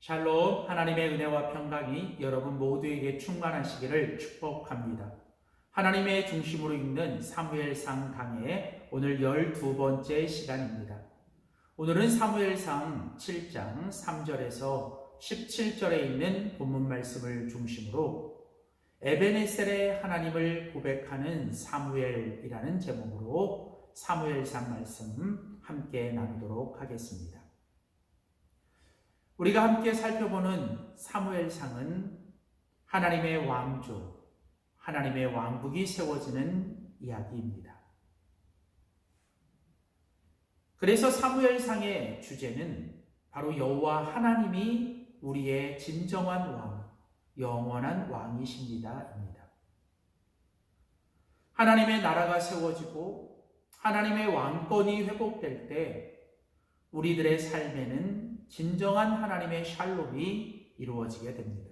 샬롬 하나님의 은혜와 평강이 여러분 모두에게 충만하시기를 축복합니다. 하나님의 중심으로 읽는 사무엘상 강의 오늘 12번째 시간입니다. 오늘은 사무엘상 7장 3절에서 17절에 있는 본문 말씀을 중심으로 에베네셀의 하나님을 고백하는 사무엘이라는 제목으로 사무엘상 말씀 함께 나누도록 하겠습니다. 우리가 함께 살펴보는 사무엘상은 하나님의 왕조, 하나님의 왕국이 세워지는 이야기입니다. 그래서 사무엘상의 주제는 바로 여호와 하나님이 우리의 진정한 왕, 영원한 왕이십니다입니다. 하나님의 나라가 세워지고 하나님의 왕권이 회복될 때 우리들의 삶에는 진정한 하나님의 샬롬이 이루어지게 됩니다.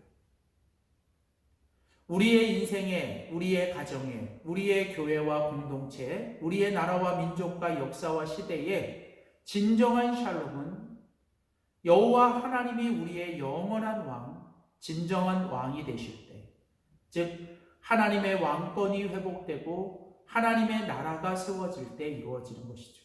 우리의 인생에, 우리의 가정에, 우리의 교회와 공동체, 우리의 나라와 민족과 역사와 시대에 진정한 샬롬은 여호와 하나님이 우리의 영원한 왕, 진정한 왕이 되실 때, 즉 하나님의 왕권이 회복되고 하나님의 나라가 세워질 때 이루어지는 것이죠.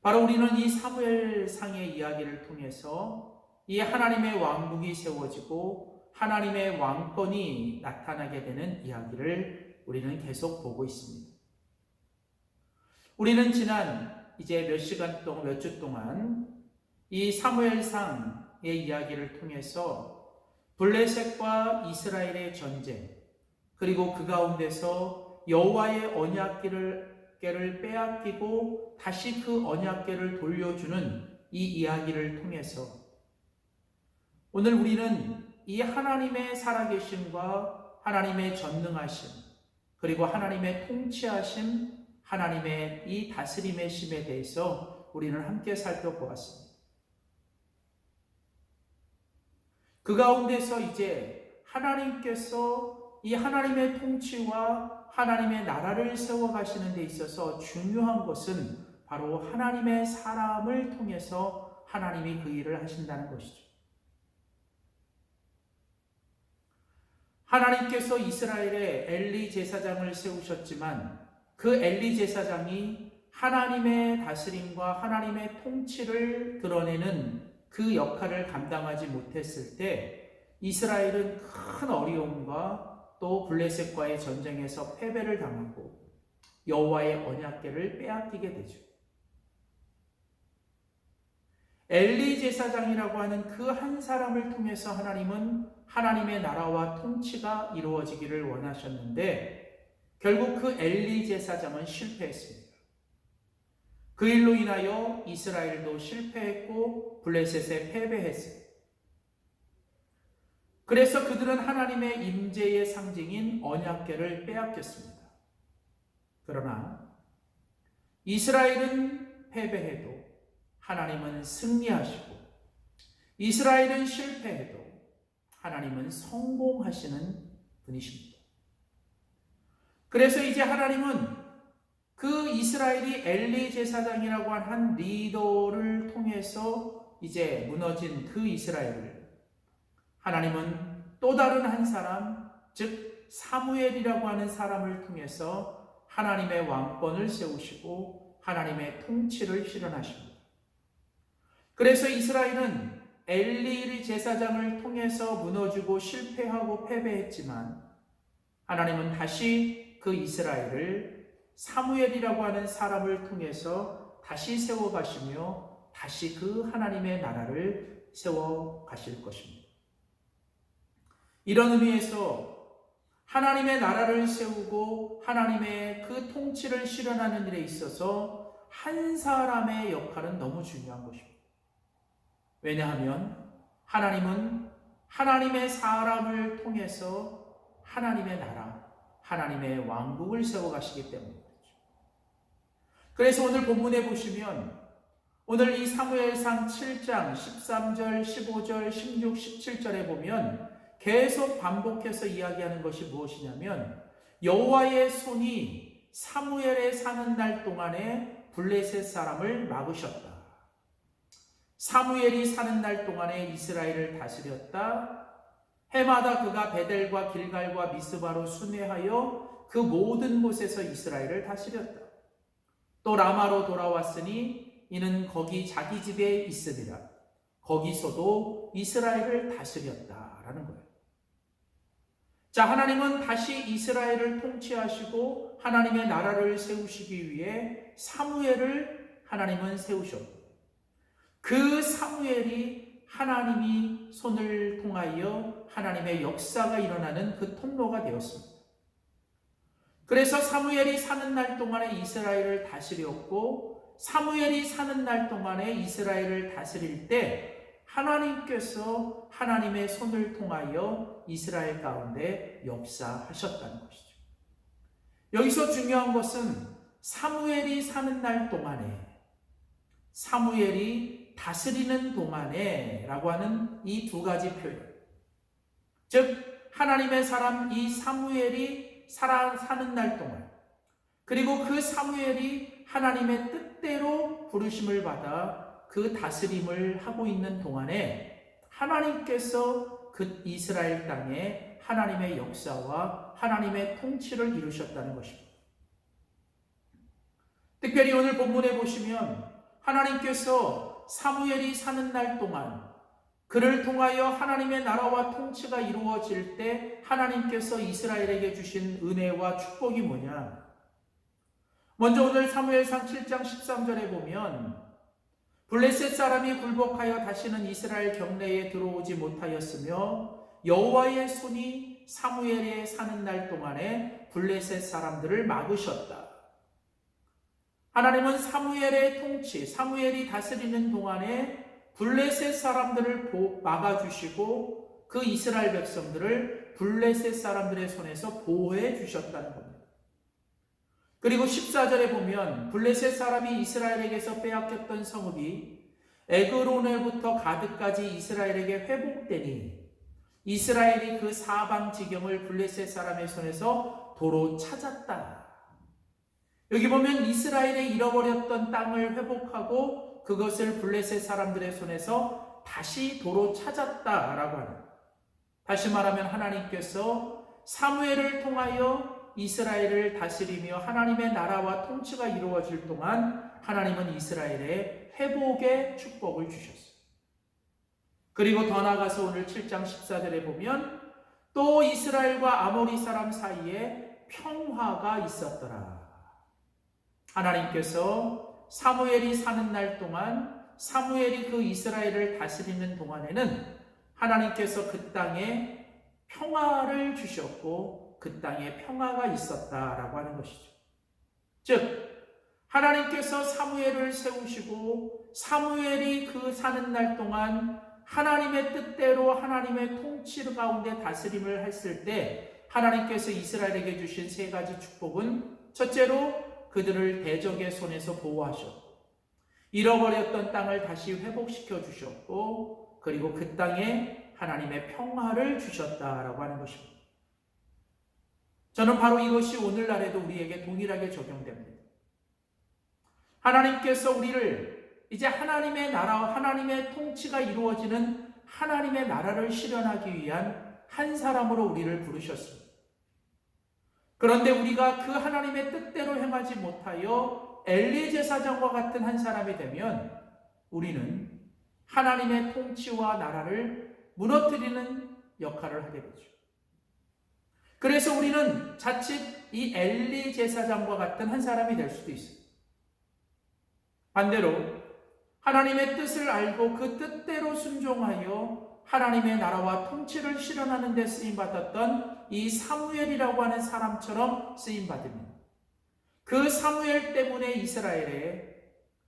바로 우리는 이 사무엘상의 이야기를 통해서 이 하나님의 왕국이 세워지고 하나님의 왕권이 나타나게 되는 이야기를 우리는 계속 보고 있습니다. 우리는 지난 이제 몇 시간 동안, 몇 주 동안 이 사무엘상의 이야기를 통해서 블레셋과 이스라엘의 전쟁, 그리고 그 가운데서 여호와의 언약기를 를 빼앗기고 다시 그 언약궤를 돌려주는 이 이야기를 통해서 오늘 우리는 이 하나님의 살아계심과 하나님의 전능하심 그리고 하나님의 통치하심 하나님의 이 다스림의 심에 대해서 우리는 함께 살펴보았습니다. 그 가운데서 이제 하나님께서 이 하나님의 통치와 하나님의 나라를 세워가시는 데 있어서 중요한 것은 바로 하나님의 사람을 통해서 하나님이 그 일을 하신다는 것이죠. 하나님께서 이스라엘에 엘리 제사장을 세우셨지만 그 엘리 제사장이 하나님의 다스림과 하나님의 통치를 드러내는 그 역할을 감당하지 못했을 때 이스라엘은 큰 어려움과 또 블레셋과의 전쟁에서 패배를 당하고 여호와의 언약궤를 빼앗기게 되죠. 엘리 제사장이라고 하는 그 한 사람을 통해서 하나님은 하나님의 나라와 통치가 이루어지기를 원하셨는데 결국 그 엘리 제사장은 실패했습니다. 그 일로 인하여 이스라엘도 실패했고 블레셋에 패배했습니다. 그래서 그들은 하나님의 임재의 상징인 언약궤를 빼앗겼습니다. 그러나 이스라엘은 패배해도 하나님은 승리하시고 이스라엘은 실패해도 하나님은 성공하시는 분이십니다. 그래서 이제 하나님은 그 이스라엘이 엘리 제사장이라고 한 리더를 통해서 이제 무너진 그 이스라엘을 하나님은 또 다른 한 사람, 즉 사무엘이라고 하는 사람을 통해서 하나님의 왕권을 세우시고 하나님의 통치를 실현하십니다. 그래서 이스라엘은 엘리 제사장을 통해서 무너지고 실패하고 패배했지만 하나님은 다시 그 이스라엘을 사무엘이라고 하는 사람을 통해서 다시 세워 가시며 다시 그 하나님의 나라를 세워 가실 것입니다. 이런 의미에서 하나님의 나라를 세우고 하나님의 그 통치를 실현하는 일에 있어서 한 사람의 역할은 너무 중요한 것입니다. 왜냐하면 하나님은 하나님의 사람을 통해서 하나님의 나라, 하나님의 왕국을 세워가시기 때문이죠. 그래서 오늘 본문에 보시면 오늘 이 사무엘상 7장 13절, 15절, 16, 17절에 보면 계속 반복해서 이야기하는 것이 무엇이냐면 여호와의 손이 사무엘에 사는 날 동안에 블레셋 사람을 막으셨다. 사무엘이 사는 날 동안에 이스라엘을 다스렸다. 해마다 그가 베델과 길갈과 미스바로 순회하여 그 모든 곳에서 이스라엘을 다스렸다. 또 라마로 돌아왔으니 이는 거기 자기 집에 있으리라. 거기서도 이스라엘을 거예요. 자, 하나님은 다시 이스라엘을 통치하시고 하나님의 나라를 세우시기 위해 사무엘을 하나님은 세우셨고 그 사무엘이 하나님이 손을 통하여 하나님의 역사가 일어나는 그 통로가 되었습니다. 그래서 사무엘이 사는 날 동안에 이스라엘을 다스렸고 사무엘이 사는 날 동안에 이스라엘을 다스릴 때 하나님께서 하나님의 손을 통하여 이스라엘 가운데 역사하셨다는 것이죠. 여기서 중요한 것은 사무엘이 사는 날 동안에 사무엘이 다스리는 동안에 라고 하는 이 두 가지 표현. 즉, 하나님의 사람 이 사무엘이 살아, 사는 날 동안, 그리고 그 사무엘이 하나님의 뜻대로 부르심을 받아 그 다스림을 하고 있는 동안에 하나님께서 그 이스라엘 땅에 하나님의 역사와 하나님의 통치를 이루셨다는 것입니다. 특별히 오늘 본문에 보시면 하나님께서 사무엘이 사는 날 동안 그를 통하여 하나님의 나라와 통치가 이루어질 때 하나님께서 이스라엘에게 주신 은혜와 축복이 뭐냐? 먼저 오늘 사무엘상 7장 13절에 보면 블레셋 사람이 굴복하여 다시는 이스라엘 경내에 들어오지 못하였으며 여호와의 손이 사무엘에 사는 날 동안에 블레셋 사람들을 막으셨다. 하나님은 사무엘의 통치, 사무엘이 다스리는 동안에 블레셋 사람들을 막아주시고 그 이스라엘 백성들을 블레셋 사람들의 손에서 보호해 주셨다는 겁니다. 그리고 14절에 보면 블레셋 사람이 이스라엘에게서 빼앗겼던 성읍이 에그로네부터 가드까지 이스라엘에게 회복되니 이스라엘이 그 사방 지경을 블레셋 사람의 손에서 도로 찾았다. 여기 보면 이스라엘의 잃어버렸던 땅을 회복하고 그것을 블레셋 사람들의 손에서 다시 도로 찾았다라고 하는. 다시 말하면 하나님께서 사무엘을 통하여 이스라엘을 다스리며 하나님의 나라와 통치가 이루어질 동안 하나님은 이스라엘의 회복의 축복을 주셨어요. 그리고 더 나아가서 오늘 7장 14절에 보면 또 이스라엘과 아모리 사람 사이에 평화가 있었더라. 하나님께서 사무엘이 사는 날 동안 사무엘이 그 이스라엘을 다스리는 동안에는 하나님께서 그 땅에 평화를 주셨고 그 땅에 평화가 있었다라고 하는 것이죠. 즉 하나님께서 사무엘을 세우시고 사무엘이 그 사는 날 동안 하나님의 뜻대로 하나님의 통치 가운데 다스림을 했을 때 하나님께서 이스라엘에게 주신 세 가지 축복은 첫째로 그들을 대적의 손에서 보호하셨고 잃어버렸던 땅을 다시 회복시켜 주셨고 그리고 그 땅에 하나님의 평화를 주셨다라고 하는 것입니다. 저는 바로 이것이 오늘날에도 우리에게 동일하게 적용됩니다. 하나님께서 우리를 이제 하나님의 나라와 하나님의 통치가 이루어지는 하나님의 나라를 실현하기 위한 한 사람으로 우리를 부르셨습니다. 그런데 우리가 그 하나님의 뜻대로 행하지 못하여 엘리 제사장과 같은 한 사람이 되면 우리는 하나님의 통치와 나라를 무너뜨리는 역할을 하게 되죠. 그래서 우리는 자칫 이 엘리 제사장과 같은 한 사람이 될 수도 있어요. 반대로 하나님의 뜻을 알고 그 뜻대로 순종하여 하나님의 나라와 통치를 실현하는 데 쓰임 받았던 이 사무엘이라고 하는 사람처럼 쓰임 받으면 그 사무엘 때문에 이스라엘에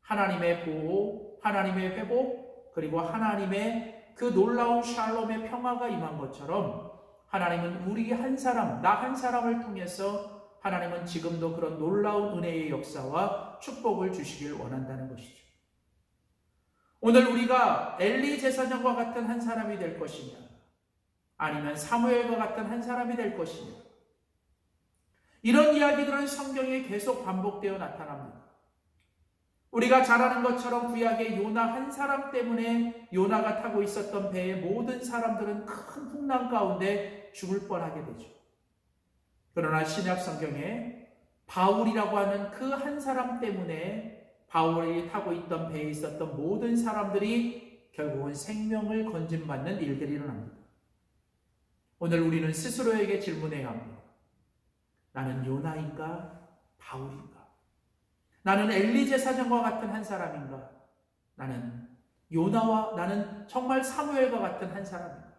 하나님의 보호, 하나님의 회복, 그리고 하나님의 그 놀라운 샬롬의 평화가 임한 것처럼 하나님은 우리 한 사람, 나 한 사람을 통해서 하나님은 지금도 그런 놀라운 은혜의 역사와 축복을 주시길 원한다는 것이죠. 오늘 우리가 엘리 제사장과 같은 한 사람이 될 것이냐, 아니면 사무엘과 같은 한 사람이 될 것이냐. 이런 이야기들은 성경에 계속 반복되어 나타납니다. 우리가 잘 아는 것처럼 구약의 요나 한 사람 때문에 요나가 타고 있었던 배의 모든 사람들은 큰 풍랑 가운데 죽을 뻔하게 되죠. 그러나 신약 성경에 바울이라고 하는 그 한 사람 때문에 바울이 타고 있던 배에 있었던 모든 사람들이 결국은 생명을 건진받는 일들이 일어납니다. 오늘 우리는 스스로에게 질문해야 합니다. 나는 요나인가? 바울인가? 나는 엘리제 사장과 같은 한 사람인가? 나는 요나와 나는 정말 사무엘과 같은 한 사람인가?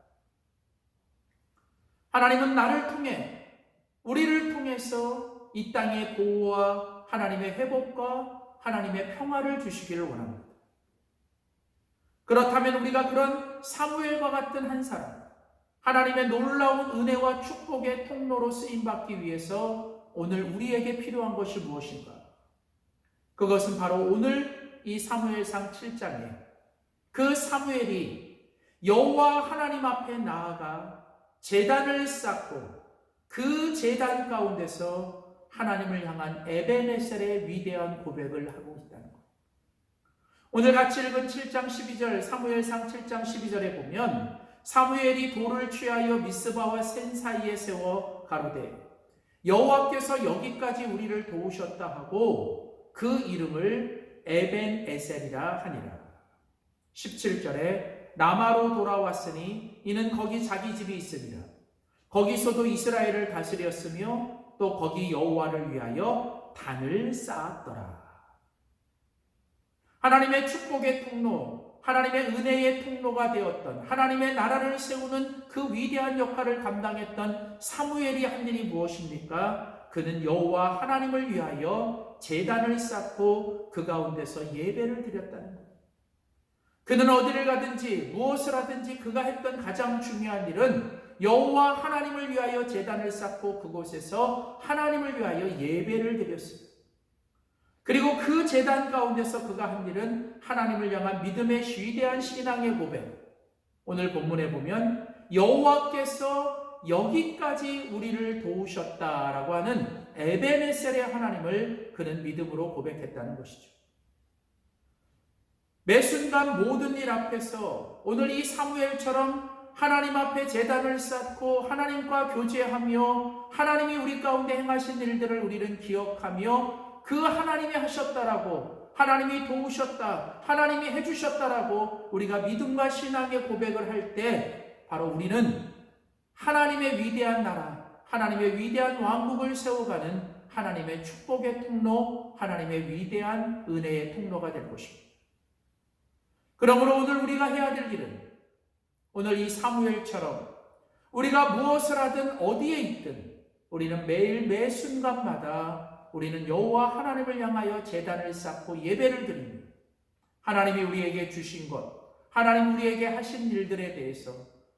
하나님은 나를 통해 우리를 통해서 이 땅의 보호와 하나님의 회복과 하나님의 평화를 주시기를 원합니다. 그렇다면 우리가 그런 사무엘과 같은 한 사람, 하나님의 놀라운 은혜와 축복의 통로로 쓰임 받기 위해서 오늘 우리에게 필요한 것이 무엇인가? 그것은 바로 오늘 이 사무엘상 7장에 그 사무엘이 여호와 하나님 앞에 나아가 제단을 쌓고 그 제단 가운데서 하나님을 향한 에베네셀의 위대한 고백을 하고 있다는 것. 오늘 같이 읽은 7장 12절 사무엘상 7장 12절에 보면 사무엘이 돌을 취하여 미스바와 센 사이에 세워 가로되 여호와께서 여기까지 우리를 도우셨다 하고 그 이름을 에벤 에셀이라 하니라. 17절에 남아로 돌아왔으니 이는 거기 자기 집이 있으니라. 거기서도 이스라엘을 다스렸으며 또 거기 여호와를 위하여 단을 쌓았더라. 하나님의 축복의 통로, 하나님의 은혜의 통로가 되었던 하나님의 나라를 세우는 그 위대한 역할을 감당했던 사무엘이 한 일이 무엇입니까? 그는 여호와 하나님을 위하여 제단을 쌓고 그 가운데서 예배를 드렸다는 것. 그는 어디를 가든지 무엇을 하든지 그가 했던 가장 중요한 일은 여호와 하나님을 위하여 제단을 쌓고 그곳에서 하나님을 위하여 예배를 드렸습니다. 그리고 그 제단 가운데서 그가 한 일은 하나님을 향한 믿음의 위대한 신앙의 고백. 오늘 본문에 보면 여호와께서 여기까지 우리를 도우셨다라고 하는 에베네셀의 하나님을 그는 믿음으로 고백했다는 것이죠. 매 순간 모든 일 앞에서 오늘 이 사무엘처럼 하나님 앞에 재단을 쌓고 하나님과 교제하며 하나님이 우리 가운데 행하신 일들을 우리는 기억하며 그 하나님이 하셨다라고 하나님이 도우셨다 하나님이 해주셨다라고 우리가 믿음과 신앙의 고백을 할 때 바로 우리는 하나님의 위대한 나라 하나님의 위대한 왕국을 세워가는 하나님의 축복의 통로 하나님의 위대한 은혜의 통로가 될 것입니다. 그러므로 오늘 우리가 해야 될 일은 오늘 이 사무엘처럼 우리가 무엇을 하든 어디에 있든 우리는 매일 매 순간마다 우리는 여호와 하나님을 향하여 제단을 쌓고 예배를 드립니다. 하나님이 우리에게 주신 것, 하나님 우리에게 하신 일들에 대해서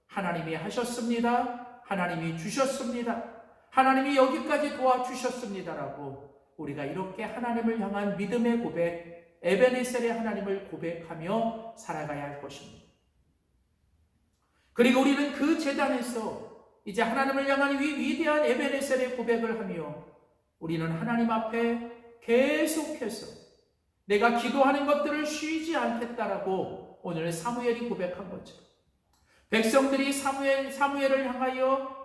하나님이 하셨습니다. 하나님이 주셨습니다. 하나님이 여기까지 도와주셨습니다라고 우리가 이렇게 하나님을 향한 믿음의 고백, 에베네셀의 하나님을 고백하며 살아가야 할 것입니다. 그리고 우리는 그 재단에서 이제 하나님을 향한 위, 위대한 에베네셀의 고백을 하며 우리는 하나님 앞에 계속해서 내가 기도하는 것들을 쉬지 않겠다라고 오늘 사무엘이 고백한 거죠. 백성들이 사무엘 사무엘을 향하여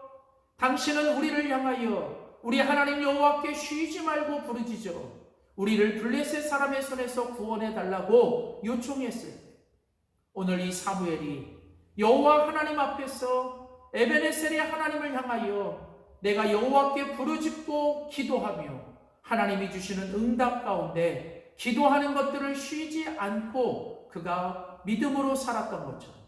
당신은 우리를 향하여 우리 하나님 여호와께 쉬지 말고 부르짖어 우리를 블레셋 사람의 손에서 구원해 달라고 요청했을 때 오늘 이 사무엘이 여호와 하나님 앞에서 에베네셀의 하나님을 향하여 내가 여호와께 부르짖고 기도하며 하나님이 주시는 응답 가운데 기도하는 것들을 쉬지 않고 그가 믿음으로 살았던 것처럼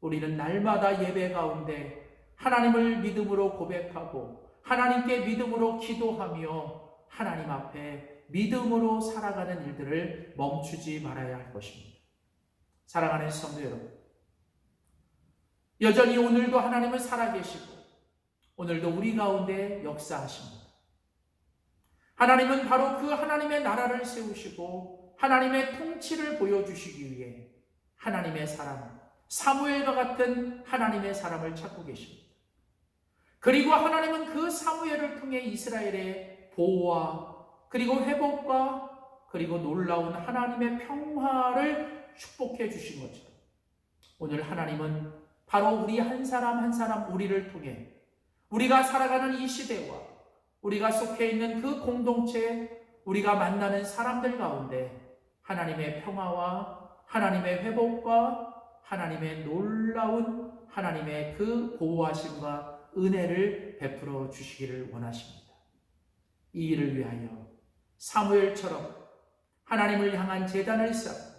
우리는 날마다 예배 가운데 하나님을 믿음으로 고백하고 하나님께 믿음으로 기도하며 하나님 앞에 믿음으로 살아가는 일들을 멈추지 말아야 할 것입니다. 사랑하는 성도 여러분, 여전히 오늘도 하나님은 살아계시고 오늘도 우리 가운데 역사하십니다. 하나님은 바로 그 하나님의 나라를 세우시고 하나님의 통치를 보여주시기 위해 하나님의 사람, 사무엘과 같은 하나님의 사람을 찾고 계십니다. 그리고 하나님은 그 사무엘을 통해 이스라엘의 보호와 그리고 회복과 그리고 놀라운 하나님의 평화를 축복해 주신 것처럼 오늘 하나님은 바로 우리 한 사람 한 사람 우리를 통해 우리가 살아가는 이 시대와 우리가 속해 있는 그 공동체 우리가 만나는 사람들 가운데 하나님의 평화와 하나님의 회복과 하나님의 놀라운 하나님의 그 보호하심과 은혜를 베풀어 주시기를 원하십니다. 이 일을 위하여 사무엘처럼 하나님을 향한 재단을 쌓고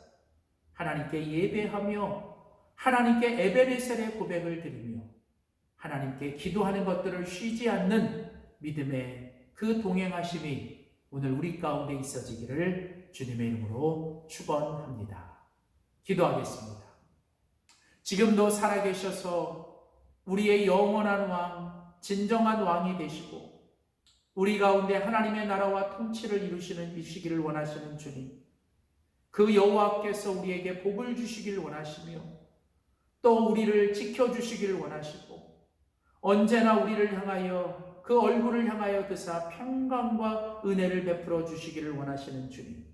하나님께 예배하며 하나님께 에베레셀의 고백을 드리며 하나님께 기도하는 것들을 쉬지 않는 믿음의 그 동행하심이 오늘 우리 가운데 있어지기를 주님의 이름으로 축원합니다. 기도하겠습니다. 지금도 살아계셔서 우리의 영원한 왕, 진정한 왕이 되시고 우리 가운데 하나님의 나라와 통치를 이루시는 이 시기를 원하시는 주님. 그 여호와께서 우리에게 복을 주시기를 원하시며 또 우리를 지켜 주시기를 원하시고 언제나 우리를 향하여 그 얼굴을 향하여 드사 평강과 은혜를 베풀어 주시기를 원하시는 주님.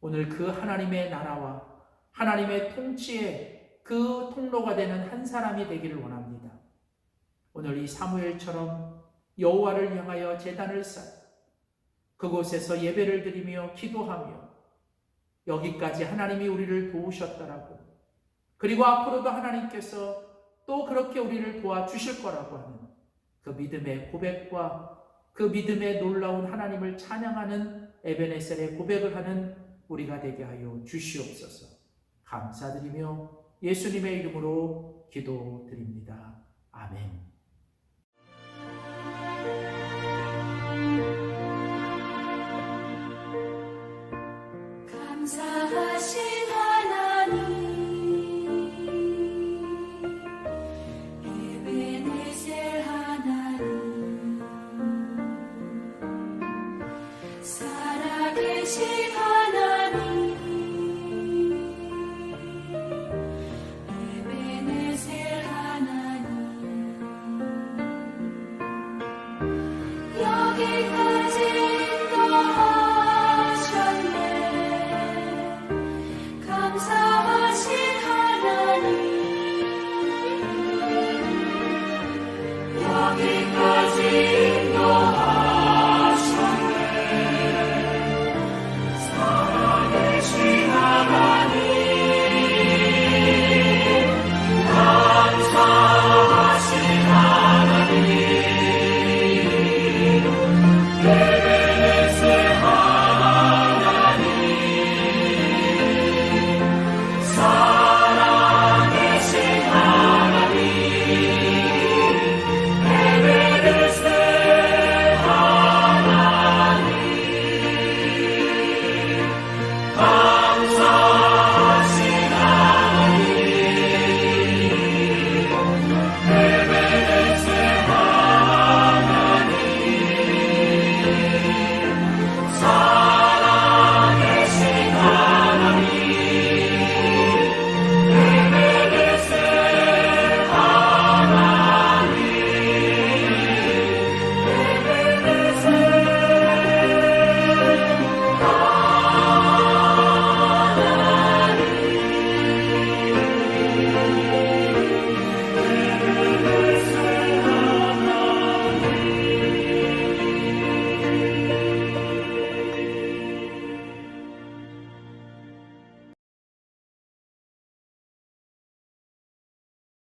오늘 그 하나님의 나라와 하나님의 통치의 그 통로가 되는 한 사람이 되기를 원합니다. 오늘 이 사무엘처럼 여호와를 향하여 제단을 쌓 그곳에서 예배를 드리며 기도하며 여기까지 하나님이 우리를 도우셨다라고 그리고 앞으로도 하나님께서 또 그렇게 우리를 도와주실 거라고 하는 그 믿음의 고백과 그 믿음의 놀라운 하나님을 찬양하는 에베네셀의 고백을 하는 우리가 되게 하여 주시옵소서. 감사드리며 예수님의 이름으로 기도드립니다. 아멘.